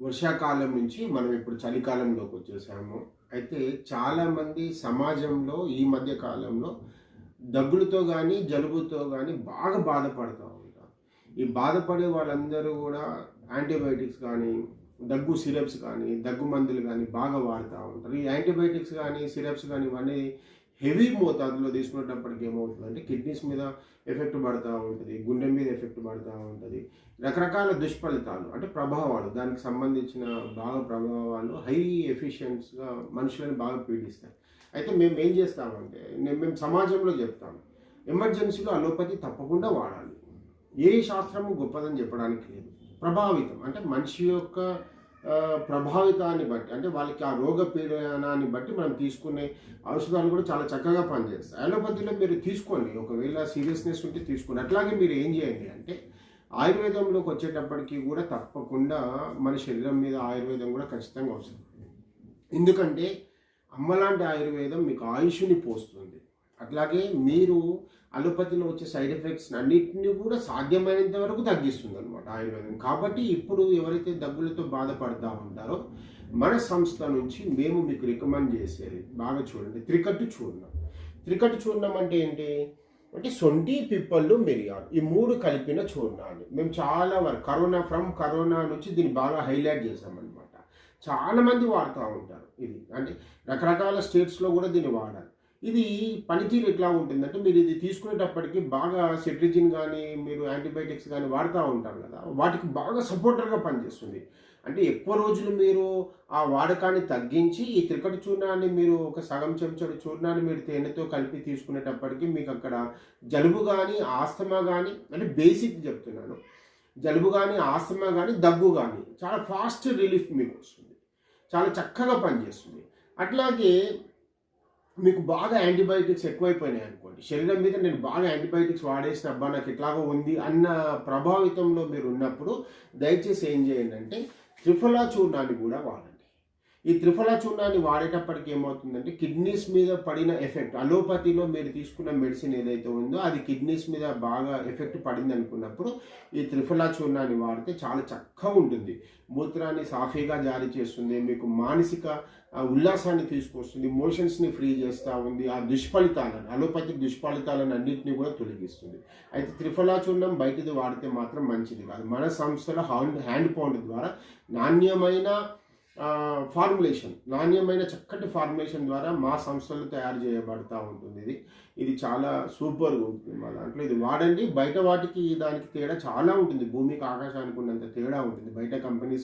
వర్షాకాలం నుంచి మనం ఇప్పుడు చలికాలంలోకి వచ్చేసాము. అయితే చాలామంది సమాజంలో ఈ మధ్య కాలంలో దగ్గులతో కానీ జలుబుతో కానీ బాగా బాధపడుతూ ఉంటారు. ఈ బాధపడే వాళ్ళందరూ కూడా యాంటీబయాటిక్స్ కానీ దగ్గు సిరప్స్ కానీ దగ్గు మందులు కానీ బాగా వాడుతూ ఉంటారు. ఈ యాంటీబయాటిక్స్ కానీ సిరప్స్ కానీ ఇవన్నీ హెవీ మోతాదులో తీసుకునేటప్పటికి ఏమవుతుందంటే కిడ్నీస్ మీద ఎఫెక్ట్ పడుతూ ఉంటుంది గుండె మీద ఎఫెక్ట్ పడుతూ ఉంటుంది. రకరకాల దుష్ఫలితాలు అంటే ప్రభావాలు దానికి సంబంధించిన బాగా ప్రభావాలు హై ఎఫిషియన్స్గా మనుషులను బాగా పీడిస్తాయి. అయితే మేము ఏం చేస్తామంటే నేను మేము సమాజంలో చెప్తాము ఎమర్జెన్సీలో అలోపతి తప్పకుండా వాడాలి. ఏ శాస్త్రము గొప్పదని చెప్పడానికి లేదు. ప్రభావితం అంటే మనిషి యొక్క ప్రభావితాన్ని బట్టి అంటే వాళ్ళకి ఆ రోగ పీడనాన్ని బట్టి మనం తీసుకునే ఔషధాలు కూడా చాలా చక్కగా పనిచేస్తాయి. అలోపతిలో మీరు తీసుకోండి. ఒకవేళ సీరియస్నెస్ ఉంటే తీసుకోండి. అట్లాగే మీరు ఏం చేయండి అంటే ఆయుర్వేదంలోకి వచ్చేటప్పటికి కూడా తప్పకుండా మన శరీరం మీద ఆయుర్వేదం కూడా ఖచ్చితంగా అవసరం. ఎందుకంటే అమ్మలాంటి ఆయుర్వేదం మీకు ఆయుష్ని పోస్తుంది. అట్లాగే మీరు అలోపతిలో వచ్చే సైడ్ ఎఫెక్ట్స్ అన్నిటిని కూడా సాధ్యమైనంత వరకు తగ్గిస్తుంది అనమాట ఆయుర్వేదం. కాబట్టి ఇప్పుడు ఎవరైతే దగ్గులతో బాధపడతా ఉంటారో మన సంస్థ నుంచి మేము మీకు రికమెండ్ చేసేది బాగా చూడండి. త్రికట్టు చూర్ణం. త్రికట్టు చూర్ణం అంటే ఏంటి? అంటే సొంటి పిప్పళ్ళు మిరియాలు. ఈ మూడు కలిపిన చూర్ణాలు. మేము చాలా వరకు కరోనా ఫ్రమ్ కరోనా నుంచి దీన్ని బాగా హైలైట్ చేసామన్నమాట చాలామంది వాడుతూ ఉంటారు ఇది. అంటే రకరకాల స్టేట్స్లో కూడా దీన్ని వాడాలి. ఇది పనితీరు ఎట్లా ఉంటుందంటే మీరు ఇది తీసుకునేటప్పటికి బాగా సెట్రిజిన్ కానీ మీరు యాంటీబయాటిక్స్ కానీ వాడుతూ ఉంటారు కదా వాటికి బాగా సపోర్టర్గా పనిచేస్తుంది. అంటే ఎక్కువ రోజులు మీరు ఆ వాడకాన్ని తగ్గించి ఈ త్రికటి చూర్ణాన్ని మీరు ఒక సగం చెంచాడు చూర్ణాన్ని మీరు తేనెతో కలిపి తీసుకునేటప్పటికి మీకు అక్కడ జలుబు కానీ ఆస్తమా కానీ అంటే బేసిక్ చెప్తున్నాను. జలుబు కానీ ఆస్తమా కానీ దగ్గు కానీ చాలా ఫాస్ట్ రిలీఫ్ మీకు వస్తుంది. చాలా చక్కగా పనిచేస్తుంది. అట్లాగే మీకు బాగా యాంటీబయాటిక్స్ ఎక్కువైపోయినాయి అనుకోండి. శరీరం మీద నేను బాగా యాంటీబయాటిక్స్ వాడేసిన అబ్బా నాకు ఎట్లాగో ఉంది అన్న ప్రభావితంలో మీరు ఉన్నప్పుడు దయచేసి ఏం చేయండి అంటే త్రిఫలా చూర్ణాన్ని కూడా వాడండి. ఈ త్రిఫలా చూర్ణాన్ని వాడేటప్పటికి ఏమవుతుందంటే కిడ్నీస్ మీద పడిన ఎఫెక్ట్ అలోపతిలో మీరు తీసుకున్న మెడిసిన్ ఏదైతే ఉందో అది కిడ్నీస్ మీద బాగా ఎఫెక్ట్ పడింది అనుకున్నప్పుడు ఈ త్రిఫలా చూర్ణాన్ని వాడితే చాలా చక్కగా ఉంటుంది. మూత్రాన్ని సాఫీగా జారీ చేస్తుంది మీకు మానసిక ఉల్లాసాన్ని తీసుకొస్తుంది మోషన్స్ని ఫ్రీ చేస్తూ ఉంది ఆ దుష్ఫలితాలను అలోపతిక్ దుష్ఫలితాలను అన్నింటినీ కూడా తొలగిస్తుంది. అయితే త్రిఫలా చూర్ణం బయటది వాడితే మాత్రం మంచిది కాదు. మన సంస్థలో హ్యాండ్ హ్యాండ్ పౌండ్ ద్వారా నాణ్యమైన ఫార్ములేషన్ నాణ్యమైన చక్కటి ఫార్ములేషన్ ద్వారా మా సంస్థలు తయారు చేయబడతా ఉంటుంది. ఇది ఇది చాలా సూపర్గా ఉంటుంది మా దాంట్లో. ఇది వాడండి బయట వాటికి దానికి తేడా చాలా ఉంటుంది. భూమికి ఆకాశానికి ఉన్నంత తేడా ఉంటుంది. బయట కంపెనీస్